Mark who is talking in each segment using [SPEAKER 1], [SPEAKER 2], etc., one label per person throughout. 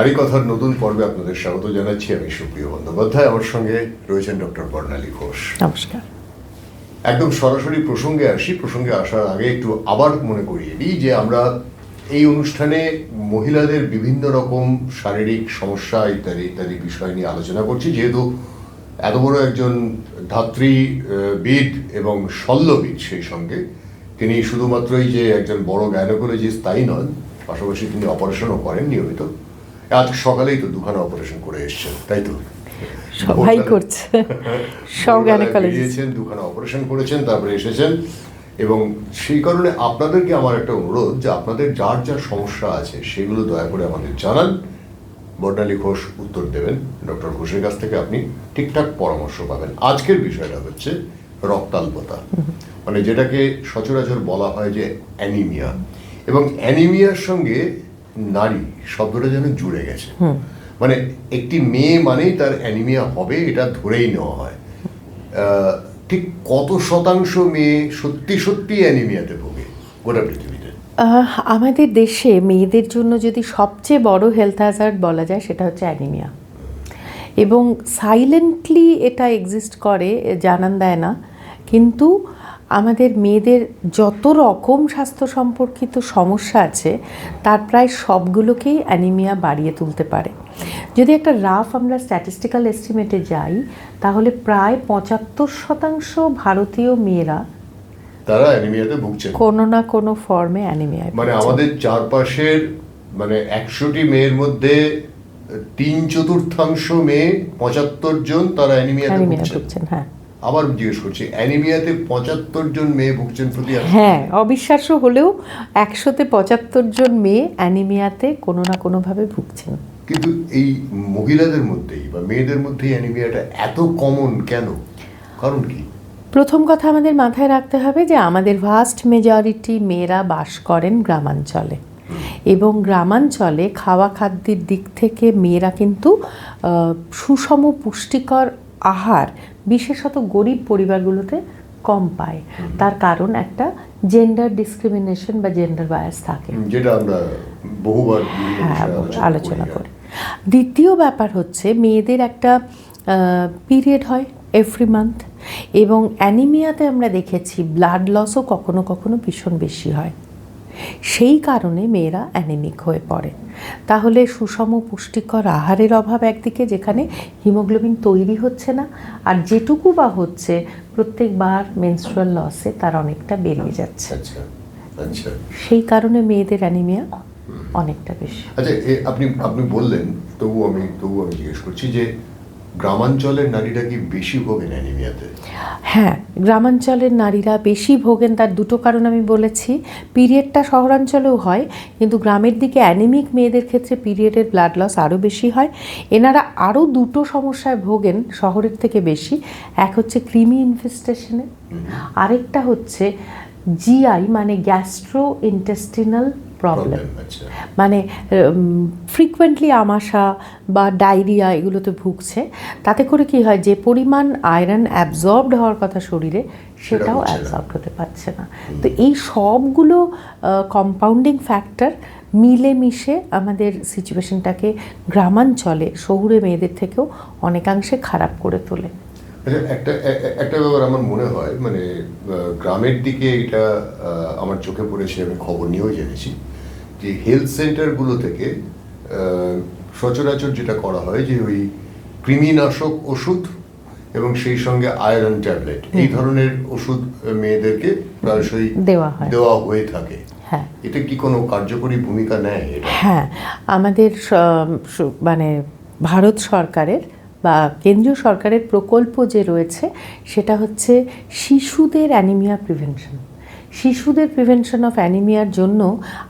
[SPEAKER 1] নারী কথার নতুন পর্বে আপনাদের স্বাগত জানাচ্ছি আমি সুপ্রিয় বন্দ্যোপাধ্যায়। আমার সঙ্গে রয়েছেন ডক্টর বর্ণালী ঘোষ।
[SPEAKER 2] নমস্কার।
[SPEAKER 1] একদম সরাসরি প্রসঙ্গে আসি। প্রসঙ্গে আসার আগে একটু আবার মনে করিয়ে দিই যে আমরা এই অনুষ্ঠানে মহিলাদের বিভিন্ন রকম শারীরিক সমস্যা ইত্যাদি ইত্যাদি বিষয় নিয়ে আলোচনা করছি। যেহেতু এত বড় একজন ধাত্রী আহ, বিদ এবং শল্যবিদ সেই সঙ্গে তিনি শুধুমাত্রই যে একজন বড় গায়নোকোলজিস্ট তাই নন পাশাপাশি তিনি অপারেশনও করেন নিয়মিত। আজ সকালেই তো দুখানা অপারেশন করে এসছেন তাই তো?
[SPEAKER 2] সবাই করছে সব
[SPEAKER 1] বেরিয়েছেন দুখানা অপারেশন করেছেন তারপরে এসেছেন এবং সেই কারণে আপনাদেরকে আমার একটা অনুরোধ যে আপনাদের যার যার সমস্যা আছে সেগুলো দয়া করে আমাদের জানান। বর্ণালী ঘোষ উত্তর দেবেন ডক্টর ঘোষের কাছ থেকে আপনি ঠিকঠাক পরামর্শ পাবেন। আজকের বিষয়টা হচ্ছে রক্তাল্পতা। মানে যেটাকে সচরাচর বলা হয় যে অ্যানিমিয়া। এবং অ্যানিমিয়ার সঙ্গে নারী শব্দটা যেন জুড়ে গেছে। মানে একটি মেয়ে মানেই তার অ্যানিমিয়া হবে এটা ধরেই নেওয়া হয়। ঠিক কত শতাংশ মেয়ে সত্যি সত্যি অ্যানিমিয়াতে ভোগে গোটা পৃথিবীতে?
[SPEAKER 2] আমাদের দেশে মেয়েদের জন্য যদি সবচেয়ে বড় হেলথ হ্যাজার্ড বলা যায় সেটা হচ্ছে অ্যানিমিয়া এবং সাইলেন্টলি এটা এক্সিস্ট করে জানান দেয় না। কিন্তু আমাদের মেয়েদের যত রকম স্বাস্থ্য সম্পর্কিত সমস্যা আছে তার প্রায় সবগুলোকেই অ্যানিমিয়া বাড়িয়ে তুলতে পারে। যদি একটা রাফ আমরা স্ট্যাটিস্টিক্যাল এস্টিমেটে যাই তাহলে প্রায় পঁচাত্তর শতাংশ ভারতীয় মেয়েরা
[SPEAKER 1] তারা অ্যানিমিয়াতে ভুগছেন
[SPEAKER 2] কোনো না কোনো ফর্মে অ্যানিমিয়ায়
[SPEAKER 1] মানে আমাদের চারপাশের মানে একশোটি মেয়ের মধ্যে তিন চতুর্থাংশ মেয়ে পঁচাত্তর জন তারা অ্যানিমিয়াতে
[SPEAKER 2] অ্যানিমিয়া
[SPEAKER 1] ভুগছেন
[SPEAKER 2] হ্যাঁ।
[SPEAKER 1] আবার জিজ্ঞেস করছি অ্যানিমিয়াতে পঁচাত্তর জন মেয়ে ভুগছেন প্রতি
[SPEAKER 2] হ্যাঁ অবিশ্বাস্য হলেও একশোতে পঁচাত্তর জন মেয়ে অ্যানিমিয়াতে কোনো না কোনোভাবে ভুগছেন।
[SPEAKER 1] কিন্তু এই মহিলাদের মধ্যেই বা মেয়েদের মধ্যেই অ্যানিমিয়াটা এত কমন কেন? কারণ কি?
[SPEAKER 2] প্রথম কথা আমাদের মাথায় রাখতে হবে যে আমাদের ভাস্ট মেজরিটি মেয়েরা বাস করেন গ্রামাঞ্চলে। এবং গ্রামাঞ্চলে খাওয়া খাদ্যের দিক থেকে মেয়েরা কিন্তু সুষম পুষ্টিকর আহার বিশেষত গরিব পরিবারগুলোতে কম পায়। তার কারণ একটা জেন্ডার ডিসক্রিমিনেশন বা জেন্ডার বায়াস থাকে।
[SPEAKER 1] যেটা আমরা বহুবার
[SPEAKER 2] হ্যাঁ আলোচনা
[SPEAKER 1] করি।
[SPEAKER 2] করি। দ্বিতীয় ব্যাপার হচ্ছে মেয়েদের একটা পিরিয়ড হয় এভরি মান্থ এবং অ্যানিমিয়াতে আমরা দেখেছি ব্লাড লসও কখনো কখনো ভীষণ বেশি হয়। সেই কারণে মেয়েরা অ্যানেমিক হয়ে পড়ে। তাহলে সুষম পুষ্টিকর আহারের অভাব একদিকে যেখানে হিমোগ্লোবিন তৈরি হচ্ছে না আর যেটুকু বা হচ্ছে প্রত্যেকবার মেনস্ট্রুয়াল লসে তার অনেকটা বেরিয়ে যাচ্ছে।
[SPEAKER 1] আচ্ছা আচ্ছা।
[SPEAKER 2] সেই কারণে মেয়েদের অ্যানিমিয়া অনেকটা বেশি।
[SPEAKER 1] আচ্ছা আপনি আপনি বললেন তবু আমি তবু আমি জিজ্ঞেস করছি যে গ্রামাঞ্চলের নারীরা কি বেশি ভোগেন অ্যানিমিয়াতে?
[SPEAKER 2] হ্যাঁ গ্রামাঞ্চলের নারীরা বেশি ভোগেন তার দুটো কারণ আমি বলেছি। পিরিয়ডটা শহরাঞ্চলেও হয় কিন্তু গ্রামের দিকে অ্যানিমিক মেয়েদের ক্ষেত্রে পিরিয়ডের ব্লাড লস আরও বেশি হয়। এনারা আরও দুটো সমস্যায় ভোগেন শহরের থেকে বেশি। এক হচ্ছে ক্রিমি ইনফেস্টেশনে আরেকটা হচ্ছে জিআই মানে গ্যাস্ট্রো ইন্টেস্টিনাল প্রবলেম
[SPEAKER 1] আচ্ছা।
[SPEAKER 2] মানে ফ্রিকুয়েন্টলি আমাশা বা ডায়রিয়া এগুলোতে ভুগছে। তাতে করে কি হয় যে পরিমাণ আয়রন অ্যাবজর্বড হওয়ার কথা শরীরে সেটাও অ্যাবজর্ব হতে পারছে না। তো এই সবগুলো কম্পাউন্ডিং ফ্যাক্টর মিলেমিশে আমাদের সিচুয়েশনটাকে গ্রামাঞ্চলে শহুরে মেয়েদের থেকেও অনেকাংশে খারাপ করে তোলে।
[SPEAKER 1] আচ্ছা একটা একটা ব্যাপার আমার মনে হয় মানে গ্রামের দিকে এটা আমার চোখে পড়েছে আমি খবর নিয়েও জেনেছি। যে হেলথ সেন্টারগুলো থেকে সচরাচর যেটা করা হয় যে ওই কৃমিনাশক ওষুধ এবং সেই সঙ্গে আয়রন ট্যাবলেট এই ধরনের ওষুধ মেয়েদেরকে প্রায়শই
[SPEAKER 2] দেওয়া হয়।
[SPEAKER 1] দেওয়া হয়ে থাকে।
[SPEAKER 2] হ্যাঁ।
[SPEAKER 1] এটা কি কোনো কার্যকরী ভূমিকা নেয়
[SPEAKER 2] হ্যাঁ আমাদের মানে ভারত সরকারের বা কেন্দ্রীয় সরকারের প্রকল্প যে রয়েছে সেটা হচ্ছে শিশুদের অ্যানিমিয়া প্রিভেনশন শিশুদের প্রিভেনশন অফ অ্যানিমিয়ার জন্য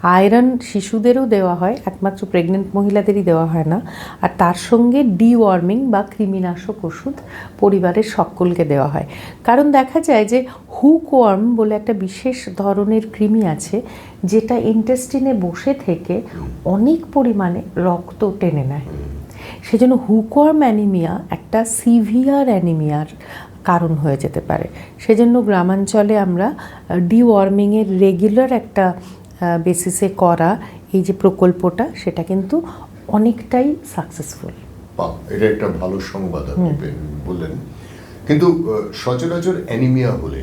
[SPEAKER 2] আয়রন শিশুদেরও দেওয়া হয়, একমাত্র প্রেগনেন্ট মহিলাদেরই দেওয়া হয় না। আর তার সঙ্গে ডিওয়ার্মিং বা কৃমিনাশক ওষুধ পরিবারের সকলকে দেওয়া হয়। কারণ দেখা যায় যে হুকওয়ার্ম বলে একটা বিশেষ ধরনের কৃমি আছে, যেটা ইন্টেস্টিনে বসে থেকে অনেক পরিমাণে রক্ত টেনে নেয়। সেজন্য হুকওয়ার্ম অ্যানিমিয়া একটা সিভিয়ার অ্যানিমিয়ার কারণ হয়ে যেতে পারে। সেজন্য গ্রামাঞ্চলে আমরা ডিওয়ার্মিংয়ের রেগুলার একটা বেসিসে করা এই যে প্রকল্পটা সেটা কিন্তু অনেকটাই সাকসেসফুল
[SPEAKER 1] এটা একটা ভালো সংবাদ আপনি বললেন। কিন্তু সচরাচর অ্যানিমিয়া হলে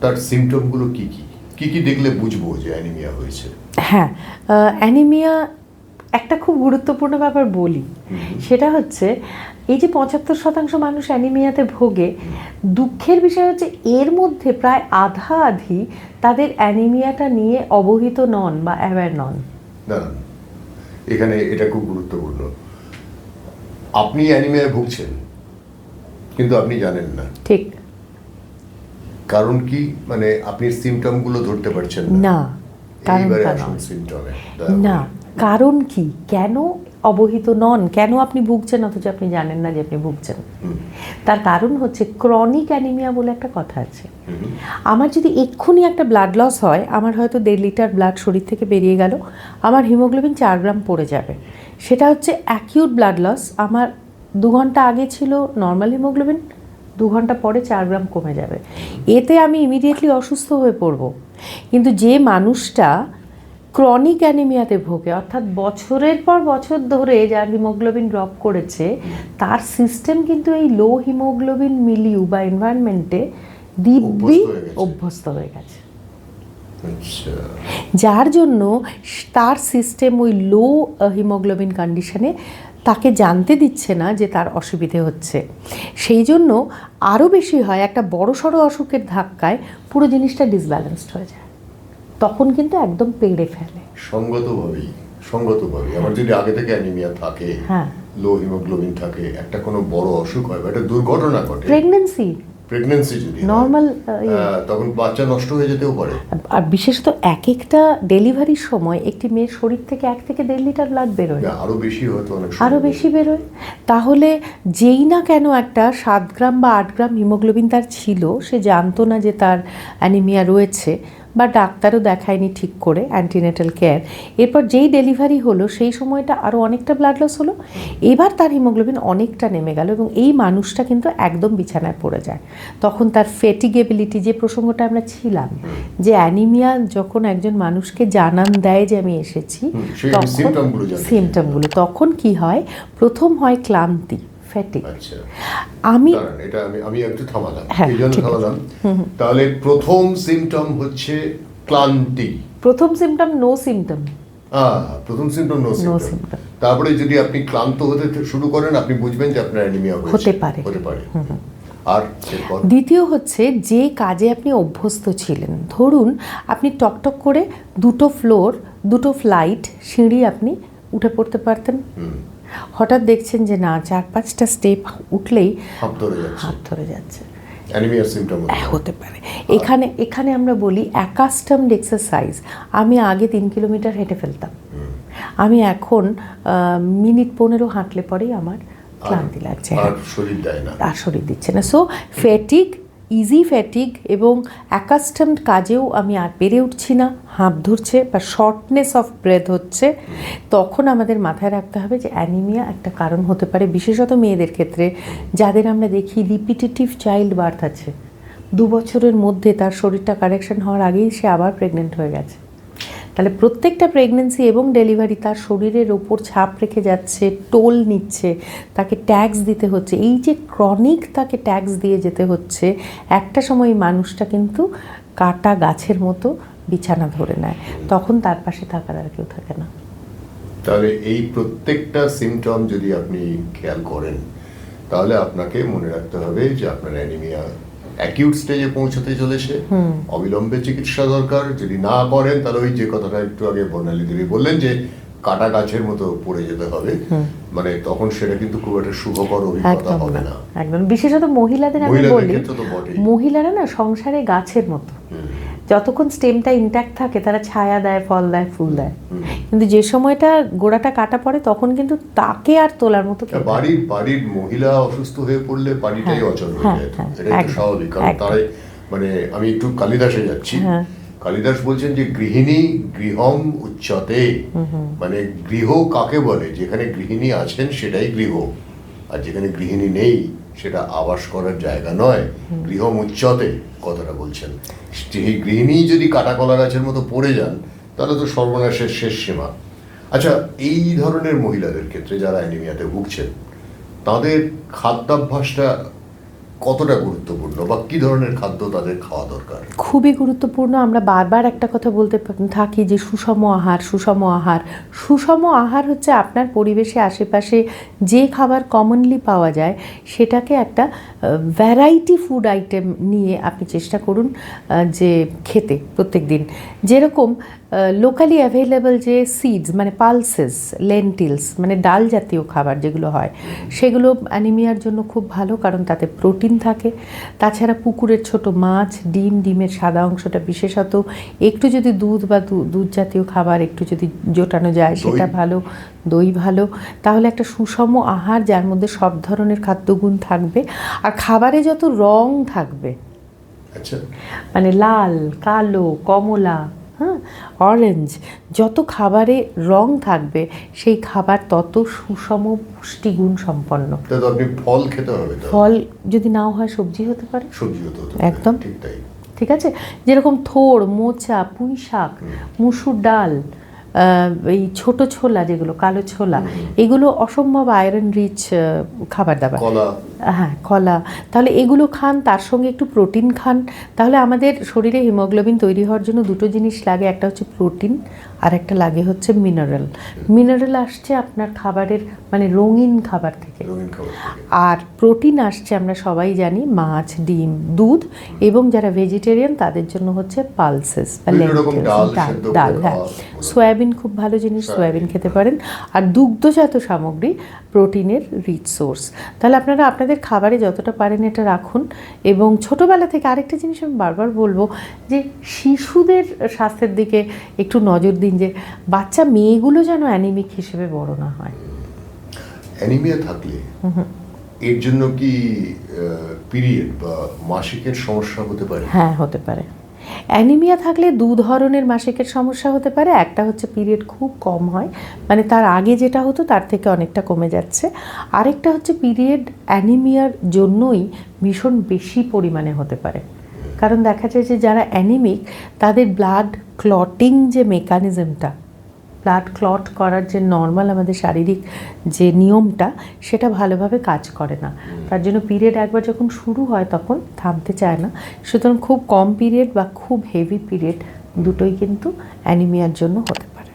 [SPEAKER 1] তার সিমটমগুলো কি কি? কি কি দেখলে বুঝব যে অ্যানিমিয়া হয়েছে?
[SPEAKER 2] হ্যাঁ অ্যানিমিয়া একটা খুব গুরুত্বপূর্ণ ব্যাপার বলি। সেটা হচ্ছে এই যে পঁচাত্তর শতাংশ মানুষ অ্যানিমিয়াতে ভোগে দুঃখের বিষয় হচ্ছে এর মধ্যে প্রায় আধা আধি তাদের অ্যানিমিয়াটা নিয়ে অবহিত নন বা অ্যাওয়্যার নন।
[SPEAKER 1] দাঁড়ান এখানে এটা খুব গুরুত্বপূর্ণ। আপনি অ্যানিমিয়ায় ভুগছেন কিন্তু আপনি জানেন না।
[SPEAKER 2] ঠিক।
[SPEAKER 1] কারণ কি? মানে আপনি সিমটমগুলো ধরতে পারছেন না।
[SPEAKER 2] কারণ না কারণ কি? কেন অবহিত নন। কেন আপনি ভুগছেন? অথচ আপনি জানেন না যে আপনি ভুগছেন। তার কারণ হচ্ছে ক্রনিক অ্যানিমিয়া বলে একটা কথা আছে। আমার যদি এক্ষুনি একটা ব্লাড লস হয়, আমার হয়তো দেড় লিটার ব্লাড শরীর থেকে বেরিয়ে গেল, আমার হিমোগ্লোবিন চার গ্রাম পড়ে যাবে। সেটা হচ্ছে অ্যাকিউট ব্লাড লস আমার দু ঘণ্টা আগে ছিল নর্মাল হিমোগ্লোবিন দু ঘণ্টা পরে চার গ্রাম কমে যাবে। এতে আমি ইমিডিয়েটলি অসুস্থ হয়ে পড়ব। কিন্তু যে মানুষটা ক্রনিক অ্যানিমিয়াতে ভোগে অর্থাৎ বছরের পর বছর ধরে যার হিমোগ্লোবিন ড্রপ করেছে তার সিস্টেম কিন্তু এই লো হিমোগ্লোবিন মিলিউ বা এনভায়রনমেন্টে দিব্যি
[SPEAKER 1] অভ্যস্ত হয়ে গেছে। আচ্ছা।
[SPEAKER 2] যার জন্য তার সিস্টেম ওই লো হিমোগ্লোবিন কন্ডিশনে তাকে জানতে দিচ্ছে না যে তার অসুবিধে হচ্ছে। সেই জন্য আরও বেশি হয় একটা বড় সড়ো অসুখের ধাক্কায় পুরো জিনিসটা ডিসব্যালেন্সড হয়ে যায়। তখন কিন্তু একদম পেড়ে ফেলে।
[SPEAKER 1] সঙ্গতভাবেই সঙ্গতভাবেই। আমার যদি আগে থেকে অ্যানিমিয়া থাকে
[SPEAKER 2] হ্যাঁ।
[SPEAKER 1] লো হিমোগ্লোবিন থাকে একটা কোনো বড় অসুখ হয় বা একটা দুর্ঘটনা ঘটে
[SPEAKER 2] প্রেগনেন্সি
[SPEAKER 1] প্রেগন্যান্সি যদি
[SPEAKER 2] নর্মাল
[SPEAKER 1] আহ, তখন বাচ্চা নষ্ট হয়ে যেতেও পারে।
[SPEAKER 2] আর বিশেষত এক একটা ডেলিভারির সময় একটি মেয়ের শরীর থেকে এক থেকে দেড় লিটার ব্লাড বেরোয়।
[SPEAKER 1] না, আরও বেশি হয়তো অনেক।
[SPEAKER 2] আরও বেশি বেরোয়। তাহলে যেই না কেন একটা সাত গ্রাম বা আট গ্রাম হিমোগ্লোবিন তার ছিল সে জানতো না যে তার অ্যানিমিয়া রয়েছে বা ডাক্তারও দেখায়নি ঠিক করে অ্যান্টিনেটাল কেয়ার এরপর যেই ডেলিভারি হলো সেই সময়টা আরও অনেকটা ব্লাড লস হলো। এবার তার হিমোগ্লোবিন অনেকটা নেমে গেল এবং এই মানুষটা কিন্তু একদম বিছানায় পড়ে যায়। তখন তার ফেটিগেবিলিটি যে প্রসঙ্গটা আমরা ছিলাম যে অ্যানিমিয়া যখন একজন মানুষকে জানান দেয় যে আমি এসেছি তখন। সিমটমগুলো তখন কি হয়? প্রথম হয় ক্লান্তি। ফ্যাটিক
[SPEAKER 1] আচ্ছা।
[SPEAKER 2] আমি
[SPEAKER 1] এটা আমি আমি একটু থামালাম।
[SPEAKER 2] হ্যাঁ,
[SPEAKER 1] এই জন্য থামালাম। তাহলে প্রথম সিমটম হচ্ছে ক্লান্তি।
[SPEAKER 2] প্রথম সিমটম নো সিমটম
[SPEAKER 1] প্রথম সিমটম নো সিমটম তারপরে যদি আপনি ক্লান্ত হতে শুরু করেন আপনি বুঝবেন যে আপনার অ্যানিমিয়া
[SPEAKER 2] হতে পারে।
[SPEAKER 1] হতে পারে। আর
[SPEAKER 2] দ্বিতীয় হচ্ছে যে কাজে আপনি অভ্যস্ত ছিলেন ধরুন আপনি টকটক করে দুটো ফ্লোর দুটো ফ্লাইট সিঁড়ি আপনি উঠে পড়তে পারতেন। হঠাৎ দেখছেন যে না চার পাঁচটা স্টেপ উঠলেই
[SPEAKER 1] হাত ধরে যাচ্ছে।
[SPEAKER 2] হাত ধরে যাচ্ছে।
[SPEAKER 1] অ্যানিমিয়ার সিমটম
[SPEAKER 2] হতে পারে। এখানে এখানে আমরা বলি অ্যাকাস্টমড এক্সারসাইজ আমি আগে তিন কিলোমিটার হেঁটে ফেলতাম। আমি এখন মিনিট পনেরো হাঁটলে পরেই আমার ক্লান্তি লাগছে।
[SPEAKER 1] আর শরীর দেয় না।
[SPEAKER 2] আর শরীর দিচ্ছে না। সো ফ্যাটিক ইজি ফ্যাটিক এবং অ্যাকাস্টমড কাজেও আমি আর পেরে উঠছি না, হাঁপ ধরছে বা শর্টনেস অফ ব্রেথ হচ্ছে, তখন আমাদের মাথায় রাখতে হবে যে অ্যানিমিয়া একটা কারণ হতে পারে, বিশেষত মেয়েদের ক্ষেত্রে, যাদের আমরা দেখি রিপিটেটিভ চাইল্ড বার্থ আছে। দু বছরের মধ্যে তার শরীরটা কারেকশন হওয়ার আগেই সে আবার প্রেগনেন্ট হয়ে গেছে। তাহলে প্রত্যেকটা প্রেগনেন্সি এবং ডেলিভারি তার শরীরের ওপর ছাপ রেখে যাচ্ছে টোল নিচ্ছে, তাকে ট্যাক্স দিতে হচ্ছে। এই যে ক্রনিক তাকে ট্যাক্স দিয়ে যেতে হচ্ছে, একটা সময় মানুষটা কিন্তু কাটা গাছের মতো বিছানা ধরে নেয়। তখন তার পাশে থাকার আর কেউ থাকে না।
[SPEAKER 1] তাহলে এই প্রত্যেকটা সিমটম যদি আপনি খেয়াল করেন, তাহলে আপনাকে মনে রাখতে হবে যে আপনার অ্যানিমিয়া অ্যাকিউট স্টেজে পৌঁছতে চলেছে। অবিলম্বে চিকিৎসা দরকার। যদি না করেন তাহলে ওই যে কথাটা একটু আগে বর্ণালী দেবী বললেন যে কাটা গাছের মতো পড়ে যেতে হবে। মানে তখন সেটা কিন্তু খুব একটা সুখকর অভিজ্ঞতা হবে
[SPEAKER 2] না। একদম। বিশেষত মহিলাদের আমি বলি। মহিলারা না সংসারে গাছের মতো। যতক্ষণ স্টেমটা ইনট্যাক্ট থাকে তারা ছায়া দেয় ফল দেয় ফুল দেয়। কিন্তু যে সময়টা গোড়াটা কাটা পড়ে তখন কিন্তু তাকে আর তোলার মতো
[SPEAKER 1] বাড়ির বাড়ির মহিলা অসুস্থ হয়ে পড়লে বাড়িটাই
[SPEAKER 2] হ্যাঁ,
[SPEAKER 1] অচল হয়ে
[SPEAKER 2] হ্যাঁ,
[SPEAKER 1] যায়।
[SPEAKER 2] হ্যাঁ,
[SPEAKER 1] স্বাভাবিক কারণ তারাই মানে আমি একটু কালিদাসে যাচ্ছি। কালিদাস বলছেন যে গৃহিণী গৃহম উচ্চতে। মানে গৃহ কাকে বলে? যেখানে গৃহিণী আছেন সেটাই গৃহ। আর যেখানে গৃহিণী নেই সেটা আবাস করার জায়গা নয়। গৃহম উচ্চতে কথাটা বলছেন। গৃহিণী যদি কাটা কলা গাছের মতো পড়ে যান তাহলে তো সর্বনাশের শেষ সীমা। আচ্ছা এই ধরনের মহিলাদের ক্ষেত্রে যারা অ্যানিমিয়াতে ভুগছেন, তাদের খাদ্যাভ্যাসটা কতটা গুরুত্বপূর্ণ বা কি ধরনের খাদ্য তাদের খাওয়া দরকার?
[SPEAKER 2] খুবই গুরুত্বপূর্ণ। আমরা বারবার একটা কথা বলতে থাকি যে সুষম আহার সুষম আহার। সুষম আহার হচ্ছে আপনার পরিবেশে, আশেপাশে যে খাবার কমনলি পাওয়া যায়, সেটাকে একটা ভ্যারাইটি ফুড আইটেম নিয়ে আপনি চেষ্টা করুন যে খেতে প্রত্যেক দিন যেরকম লোকালি অ্যাভেলেবল যে সিডস মানে পালসেস লেন্টিলস মানে ডাল জাতীয় খাবার যেগুলো হয় সেগুলো অ্যানিমিয়ার জন্য খুব ভালো কারণ তাতে প্রোটিন থাকে। তাছাড়া পুকুরের ছোট মাছ ডিম ডিমের সাদা অংশটা বিশেষত একটু যদি দুধ বা দুধ জাতীয় খাবার একটু যদি জোটানো যায় সেটা ভালো দই ভালো। তাহলে একটা সুষম আহার যার মধ্যে সব ধরনের খাদ্যগুণ থাকবে। আর খাবারে যত রং থাকবে
[SPEAKER 1] আচ্ছা।
[SPEAKER 2] মানে লাল কালো কমলা হ্যাঁ? অরেঞ্জ যত খাবারে রং থাকবে সেই খাবার তত সুষম পুষ্টিগুণ সম্পন্ন।
[SPEAKER 1] আপনি ফল খেতে হবে
[SPEAKER 2] ফল যদি নাও হয় সবজি হতে পারে।
[SPEAKER 1] সবজি হতে
[SPEAKER 2] একদম।
[SPEAKER 1] ঠিক
[SPEAKER 2] আছে? যেরকম থোড় মোচা পুঁই শাক মুসুর ডাল এই ছোট ছোলা যেগুলো কালো ছোলা এগুলো অসম্ভব আয়রন রিচ খাবার দাবার। হ্যাঁ কলা। তাহলে এগুলো খান তার সঙ্গে একটু প্রোটিন খান। তাহলে আমাদের শরীরে হিমোগ্লোবিন তৈরি হওয়ার জন্য দুটো জিনিস লাগে একটা হচ্ছে প্রোটিন আর একটা লাগে হচ্ছে মিনারেল। মিনারেল আসছে আপনার খাবারের মানে রঙিন খাবার থেকে। আর প্রোটিন আসছে আমরা সবাই জানি মাছ ডিম দুধ এবং যারা ভেজিটেরিয়ান তাদের জন্য হচ্ছে পালসেস বা
[SPEAKER 1] ডাল
[SPEAKER 2] ডাল হ্যাঁ। সয়াবিন খুব ভালো জিনিস সয়াবিন। খেতে পারেন। আর দুগ্ধজাত সামগ্রী প্রোটিনের রিচ সোর্স তাহলে আপনারা আপনাদের খাবারে যতটা পারেন এটা রাখুন। এবং ছোটোবেলা থেকে আরেকটা জিনিস আমি বারবার বলব যে শিশুদের স্বাস্থ্যের দিকে একটু নজর দিন যে বাচ্চা মেয়েগুলো যেন অ্যানিমিক হিসেবে বড় না হয়।
[SPEAKER 1] অ্যানিমিয়া থাকলে এর জন্য কি পিরিয়ড বা মাসিকের সমস্যা হতে পারে?
[SPEAKER 2] হ্যাঁ হতে পারে। অ্যানিমিয়া থাকলে দু ধরনের মাসিকের সমস্যা হতে পারে। একটা হচ্ছে পিরিয়ড খুব কম হয় মানে তার আগে যেটা হতো তার থেকে অনেকটা কমে যাচ্ছে। আরেকটা হচ্ছে পিরিয়ড অ্যানিমিয়ার জন্যই ভীষণ বেশি পরিমাণে হতে পারে। কারণ দেখা যায় যে যারা অ্যানিমিক, তাদের ব্লাড ক্লটিং যে মেকানিজমটা ব্লাড ক্লট করার যে নর্মাল আমাদের শারীরিক যে নিয়মটা, সেটা ভালোভাবে কাজ করে না। তার জন্য পিরিয়ড একবার যখন শুরু হয় তখন থামতে চায় না। সুতরাং খুব কম পিরিয়ড বা খুব হেভি পিরিয়ড দুটোই কিন্তু অ্যানিমিয়ার জন্য হতে পারে।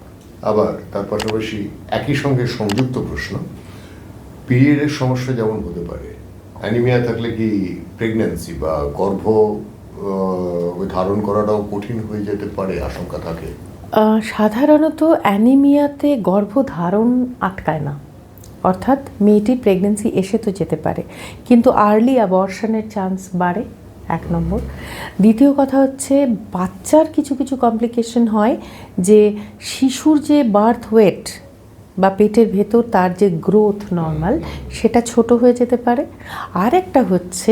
[SPEAKER 1] আবার তার পাশাপাশি একই সঙ্গে সংযুক্ত প্রশ্ন, পিরিয়ডের সমস্যা যেমন হতে পারে, অ্যানিমিয়া থাকলে কি প্রেগন্যান্সি বা গর্ভ ধারণ করাটাও কঠিন হয়ে যেতে পারে, আশঙ্কা থাকে?
[SPEAKER 2] সাধারণত অ্যানিমিয়াতে গর্ভধারণ আটকায় না। অর্থাৎ মেয়েটির প্রেগনেন্সি এসে তো যেতে পারে। কিন্তু আর্লি অ্যাবর্শনের চান্স বাড়ে, এক নম্বর। দ্বিতীয় কথা হচ্ছে, বাচ্চার কিছু কিছু কমপ্লিকেশন হয় যে শিশুর যে বার্থ ওয়েট বা পেটের ভেতর তার যে গ্রোথ নর্মাল সেটা ছোট হয়ে যেতে পারে। আর একটা হচ্ছে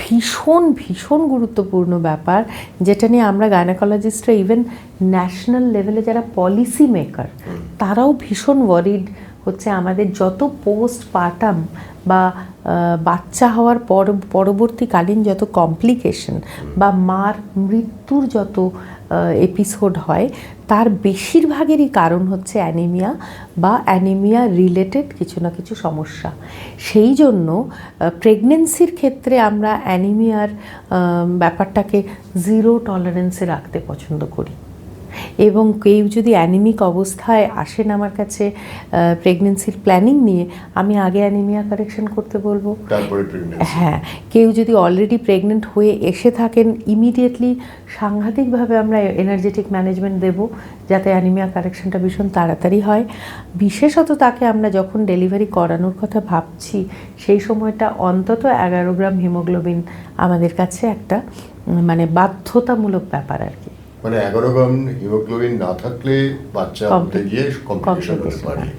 [SPEAKER 2] ভীষণ ভীষণ গুরুত্বপূর্ণ ব্যাপার, যেটা নিয়ে আমরা গায়নাকোলজিস্টরা ইভেন ন্যাশনাল লেভেলে যারা পলিসি মেকার তারাও ভীষণ ওয়ারিড হচ্ছে আমাদের যত পোস্ট পার্টাম বা বাচ্চা হওয়ার পর, পরবর্তীকালীন যত কমপ্লিকেশন বা মার মৃত্যুর যত এপিসোড হয়। তার বেশিরভাগেরই কারণ হচ্ছে অ্যানিমিয়া বা অ্যানিমিয়া রিলেটেড কিছু না কিছু সমস্যা। সেই জন্য প্রেগনেন্সির ক্ষেত্রে আমরা অ্যানিমিয়ার ব্যাপারটাকে জিরো টলারেন্সে রাখতে পছন্দ করি। এবং কেউ যদি অ্যানিমিক অবস্থায় আসেন আমার কাছে প্রেগনেন্সির প্ল্যানিং নিয়ে আমি আগে অ্যানিমিয়া কারেকশন করতে বলব। হ্যাঁ কেউ যদি অলরেডি প্রেগনেন্ট হয়ে এসে থাকেন ইমিডিয়েটলি সাংঘাতিকভাবে আমরা এনার্জেটিক ম্যানেজমেন্ট দেব যাতে অ্যানিমিয়া কারেকশনটা ভীষণ তাড়াতাড়ি হয়। বিশেষত তাকে আমরা যখন ডেলিভারি করানোর কথা ভাবছি সেই সময়টা অন্তত এগারো গ্রাম হিমোগ্লোবিন আমাদের কাছে একটা মানে বাধ্যতামূলক ব্যাপার আর কি।
[SPEAKER 1] মানে এগারো গ্রাম হিমোগ্লোবিন না থাকলে বাচ্চা হতে গিয়ে কমপ্লিকেশন হতে পারে।
[SPEAKER 2] হ্যাঁ।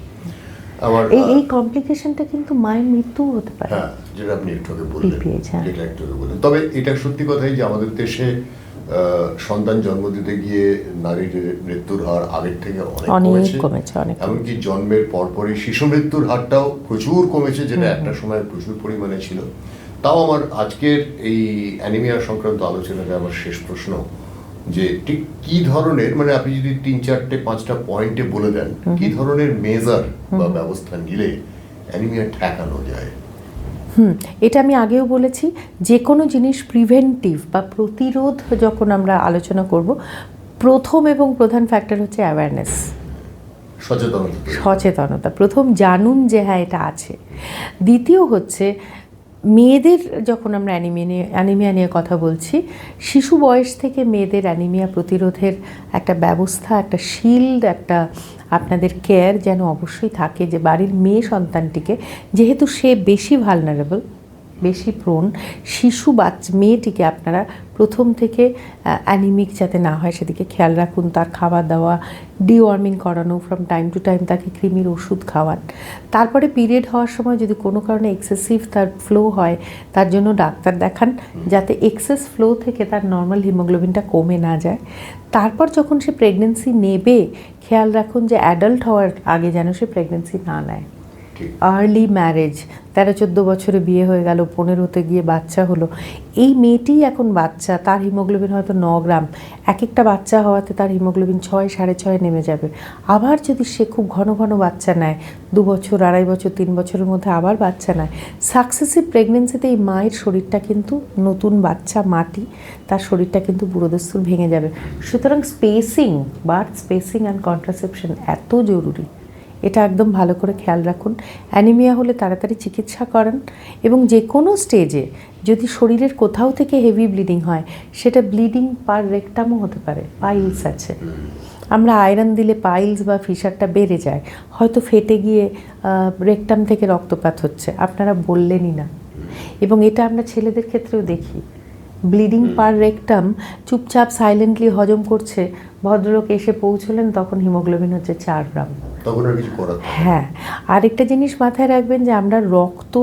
[SPEAKER 1] আবার
[SPEAKER 2] এই এই কমপ্লিকেশনটা কিন্তু মায়ের মৃত্যুও হতে পারে।
[SPEAKER 1] হ্যাঁ যেটা আপনি একটু আগে বললেন। যেটা একটু আগে বললেন। তবে এটা সত্যি কথাই যে আমাদের দেশে সন্তান জন্ম দিতে গিয়ে নারীর মৃত্যুর হার আগের থেকে অনেক কমেছে। এমনকি জন্মের পরপরই শিশু মৃত্যুর হারটাও প্রচুর কমেছে যেটা একটা সময় প্রচুর পরিমাণে ছিল। তাও আমার আজকের এই অ্যানিমিয়া সংক্রান্ত আলোচনাটা আমার শেষ প্রশ্ন। যে ঠিক কি ধরনের মানে আপনি যদি তিন চারটে পাঁচটা পয়েন্টে বলে দেন কি ধরনের মেজার বা ব্যবস্থা নিলে অ্যানিমিয়া ঠেকানো যায়?
[SPEAKER 2] হুম এটা আমি আগেও বলেছি যে কোনো জিনিস প্রিভেন্টিভ বা প্রতিরোধ যখন আমরা আলোচনা করব প্রথম এবং প্রধান ফ্যাক্টর হচ্ছে অ্যাওয়ারনেস
[SPEAKER 1] সচেতনতা।
[SPEAKER 2] সচেতনতা। প্রথম জানুন যে হ্যাঁ এটা আছে। দ্বিতীয় হচ্ছে মেয়েদের যখন আমরা অ্যানিমিয়া নিয়ে অ্যানিমিয়া নিয়ে কথা বলছি, শিশু বয়স থেকে মেয়েদের অ্যানিমিয়া প্রতিরোধের একটা ব্যবস্থা, একটা শিল্ড একটা আপনাদের কেয়ার যেন অবশ্যই থাকে যে বাড়ির মেয়ে সন্তানটিকে, যেহেতু সে বেশি ভালনারেবল বেশি প্রোন শিশু বাচ্চা, মেয়েটিকে আপনারা প্রথম থেকে অ্যানিমিক যাতে না হয় সেদিকে খেয়াল রাখুন। তার খাওয়া দাওয়া ডিওয়ার্মিং করানো ফ্রম টাইম টু টাইম তাকে কৃমির ওষুধ খাওয়ান। তারপরে পিরিয়ড হওয়ার সময় যদি কোনো কারণে এক্সেসিভ তার ফ্লো হয়, তার জন্য ডাক্তার দেখান, যাতে এক্সেস ফ্লো থেকে তার নর্মাল হিমোগ্লোবিনটা কমে না যায়। তারপর যখন সে প্রেগনেন্সি নেবে, খেয়াল রাখুন যে অ্যাডাল্ট হওয়ার আগে যেন সে প্রেগনেন্সি না নেয়। আর্লি ম্যারেজ তেরো চোদ্দ বছরে বিয়ে হয়ে গেল, পনেরোতে গিয়ে বাচ্চা হলো। এই মেয়েটিই এখন বাচ্চা, তার হিমোগ্লোবিন হয়তো ন গ্রাম। এক একটা বাচ্চা হওয়াতে তার হিমোগ্লোবিন ছয়, সাড়ে ছয় নেমে যাবে। আবার যদি সে খুব ঘন ঘন বাচ্চা নেয়, দু বছর, আড়াই বছর, তিন বছরের মধ্যে আবার বাচ্চা নেয় সাকসেসিভ প্রেগনেন্সিতে এই মায়ের শরীরটা কিন্তু নতুন বাচ্চা, মাটি, তার শরীরটা কিন্তু বুড়োদস্তুর ভেঙে যাবে। সুতরাং spacing birth spacing and contraception এত জরুরি। এটা একদম ভালো করে খেয়াল রাখুন। অ্যানিমিয়া হলে তাড়াতাড়ি চিকিৎসা করান এবং যে কোনো স্টেজে যদি শরীরের কোথাও থেকে হেভি ব্লিডিং হয়, সেটা ব্লিডিং পার রেকটামও হতে পারে পাইলস আছে। আমরা আয়রন দিলে পাইলস বা ফিশারটা বেড়ে যায়, হয়তো ফেটে গিয়ে রেকটাম থেকে রক্তপাত হচ্ছে, আপনারা বললেনই না। এবং এটা আমরা ছেলেদের ক্ষেত্রেও দেখি। ব্লিডিং পার রেকটাম চুপচাপ সাইলেন্টলি হজম করছে, ভদ্রলোক এসে পৌঁছলেন, তখন হিমোগ্লোবিন হচ্ছে চার গ্রাম।
[SPEAKER 1] তখন আর কিছু করার
[SPEAKER 2] হ্যাঁ আরেকটা জিনিস মাথায় রাখবেন যে আমরা রক্ত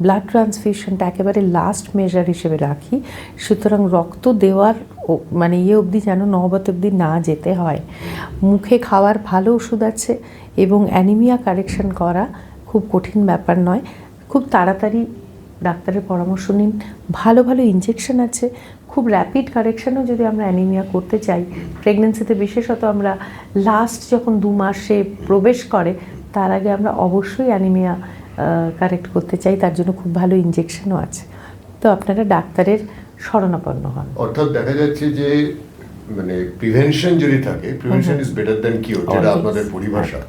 [SPEAKER 2] ব্লাড ট্রান্সফিউশনটা একেবারে লাস্ট মেজার হিসেবে রাখি। সুতরাং রক্ত দেওয়ার মানে ইয়ে অবধি যেন নহবত অবধি না যেতে হয়। মুখে খাওয়ার ভালো ওষুধ আছে এবং অ্যানিমিয়া কারেকশন করা খুব কঠিন ব্যাপার নয়। খুব তাড়াতাড়ি ডাক্তারের পরামর্শ নিন। ভালো ভালো ইঞ্জেকশন আছে। খুব র্যাপিড কারেকশানও যদি আমরা অ্যানিমিয়া করতে চাই প্রেগনেন্সিতে বিশেষত আমরা লাস্ট যখন দু মাসে প্রবেশ করে তার আগে আমরা অবশ্যই অ্যানিমিয়া কারেক্ট করতে চাই তার জন্য খুব ভালো ইঞ্জেকশনও আছে। তো আপনারা ডাক্তারের শরণাপন্ন হন।
[SPEAKER 1] অর্থাৎ দেখা যাচ্ছে যে মানে প্রিভেনশন যদি থাকে prevention is better than cure যেটা. আপনাদের পরিভাষা।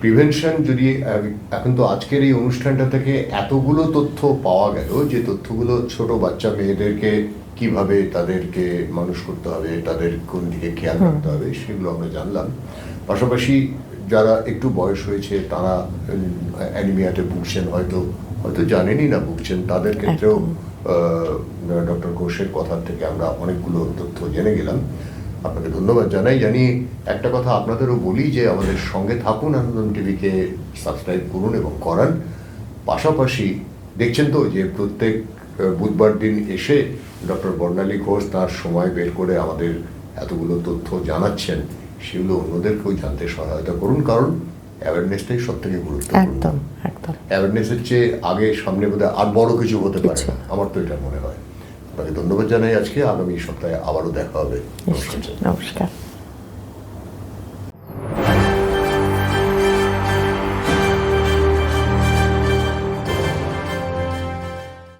[SPEAKER 1] প্রিভেনশন যদি এখন তো আজকের এই অনুষ্ঠানটা থেকে এতগুলো তথ্য পাওয়া গেল যে তথ্যগুলো ছোট বাচ্চা মেয়েদেরকে কীভাবে তাদেরকে মানুষ করতে হবে তাদের কোন দিকে খেয়াল রাখতে হবে সেগুলো আমরা জানলাম। পাশাপাশি যারা একটু বয়স হয়েছে তারা অ্যানিমিয়াতে ভুগছেন হয়তো হয়তো জানেনই না ভুগছেন। তাদের ক্ষেত্রেও ডক্টর ঘোষের কথা থেকে আমরা অনেকগুলো তথ্য জেনে গেলাম। আপনাকে ধন্যবাদ জানাই। জানি একটা কথা আপনাদেরও বলি যে আমাদের সঙ্গে থাকুন আনন্দন টিভিকে সাবস্ক্রাইব করুন এবং করান। পাশাপাশি দেখছেন তো যে প্রত্যেক বুধবার দিন এসে ডক্টর বর্ণালী ঘোষ তার সময় বের করে আমাদের এতগুলো তথ্য জানাচ্ছেন সেগুলো অন্যদেরকেও জানতে সহায়তা করুন কারণ অ্যাওয়ারনেসটাই সব থেকে গুরুত্বপূর্ণ।
[SPEAKER 2] একদম একদম।
[SPEAKER 1] অ্যাওয়ারনেসের চেয়ে আগে সামনে বোধহয় আর বড় কিছু হতে পারে না। আমার তো এটা মনে হয়। আপনাকে ধন্যবাদ জানাই আজকে। আগামী সপ্তাহে আবারও দেখা হবে। নমস্কার।
[SPEAKER 2] নমস্কার।